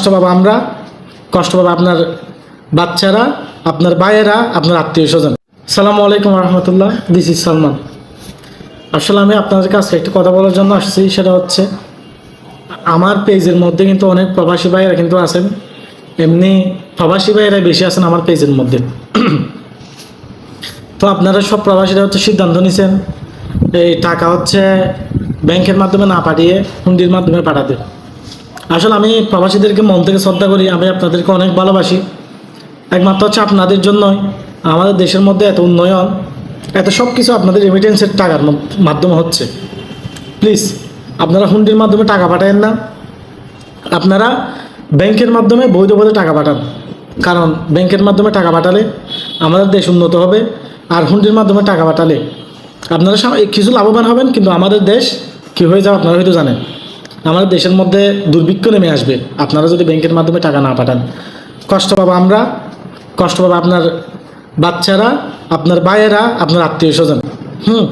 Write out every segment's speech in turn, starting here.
কষ্ট পাবো আমরা, কষ্ট পাবো আপনার বাচ্চারা, আপনার ভাইয়েরা, আপনার আত্মীয় স্বজন। সালামু আলাইকুম রহমতুল্লাহ, দিস ইজ সালমান। আসলে আমি আপনাদের কাছে একটি কথা বলার জন্য আসছি, সেটা হচ্ছে, আমার পেজের মধ্যে কিন্তু অনেক প্রবাসী ভাইয়েরা কিন্তু আছেন। এমনি প্রবাসী ভাইয়েরা বেশি আছেন আমার পেজের মধ্যে। তো আপনারা সব প্রবাসীরা হচ্ছে সিদ্ধান্ত নিছেন, এই টাকা হচ্ছে ব্যাংকের মাধ্যমে না পাঠিয়ে হুন্ডির মাধ্যমে পাঠাতে। আসলে আমি প্রবাসীদেরকে মন থেকে শ্রদ্ধা করি, আমি আপনাদেরকে অনেক ভালোবাসি। একমাত্র হচ্ছে আপনাদের জন্যই। আমাদের দেশের মধ্যে এত উন্নয়ন, এত সব কিছু আপনাদের রেমিটেন্সের টাকার মধ্য- মাধ্যমে হচ্ছে। প্লিজ আপনারা হুন্ডির মাধ্যমে টাকা পাঠায়েন না। আপনারা ব্যাংকের মাধ্যমে বৈধভাবে টাকা পাঠান। কারণ ব্যাংকের মাধ্যমে টাকা পাঠালে আমাদের দেশ উন্নত হবে, আর হুন্ডির মাধ্যমে টাকা পাঠালে আপনারা কিছু লাভবান হবেন, কিন্তু আমাদের দেশ কী হয়ে যাবে আপনারা হয়তো জানেন। আমাদের দেশের মধ্যে দুর্ভিক্ষ নেমে আসবে। আপনারা যদি ব্যাংকের মাধ্যমে টাকা না পাঠান। কষ্ট পাবো আমরা, কষ্ট পাবো আপনার বাচ্চারা, আপনার ভাইয়েরা, আপনার আত্মীয় স্বজন হুম,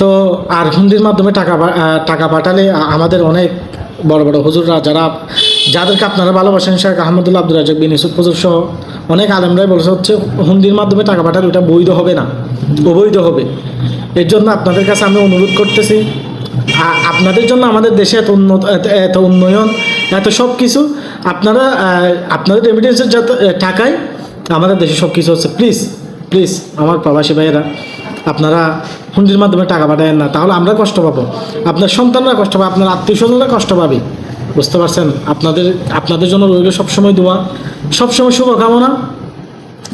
তো আর হুন্ডির মাধ্যমে টাকা টাকা পাঠালে আমাদের অনেক বড় বড় হুজুররা যারা, যাদেরকে আপনারা ভালোবাসেন, শেখ আহমদুল্লাহ আব্দুল রাজাক বিন ইউসুফ হুজুর সহ অনেক আলেমরাই বলছে হচ্ছে হুন্ডির মাধ্যমে টাকা পাঠালে ওটা বৈধ হবে না, অবৈধ হবে। এর জন্য আপনাদের কাছে আমি অনুরোধ করতেছি আপনাদের জন্য আমাদের দেশে এত উন্নত এত- উন্নয়ন, এত সব কিছু আপনারা আপনাদের রেমিটেন্সের যত টাকায় আমাদের দেশে সব কিছু হচ্ছে। প্লিজ প্লিজ আমার প্রবাসী ভাইয়েরা, আপনারা হুন্ডির মাধ্যমে টাকা পাঠায়েন না, তাহলে আমরা কষ্ট পাবো। আপনার সন্তানরা কষ্ট পাবে, আপনার আত্মীয় স্বজনরা কষ্ট পাবে। বুঝতে পারছেন? আপনাদের আপনাদের জন্য রইল সবসময় দোয়া, সবসময় শুভকামনা।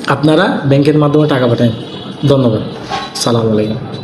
আপনারা ব্যাংকের মাধ্যমে টাকা পাঠান ধন্যবাদ। সালাম আলাইকুম।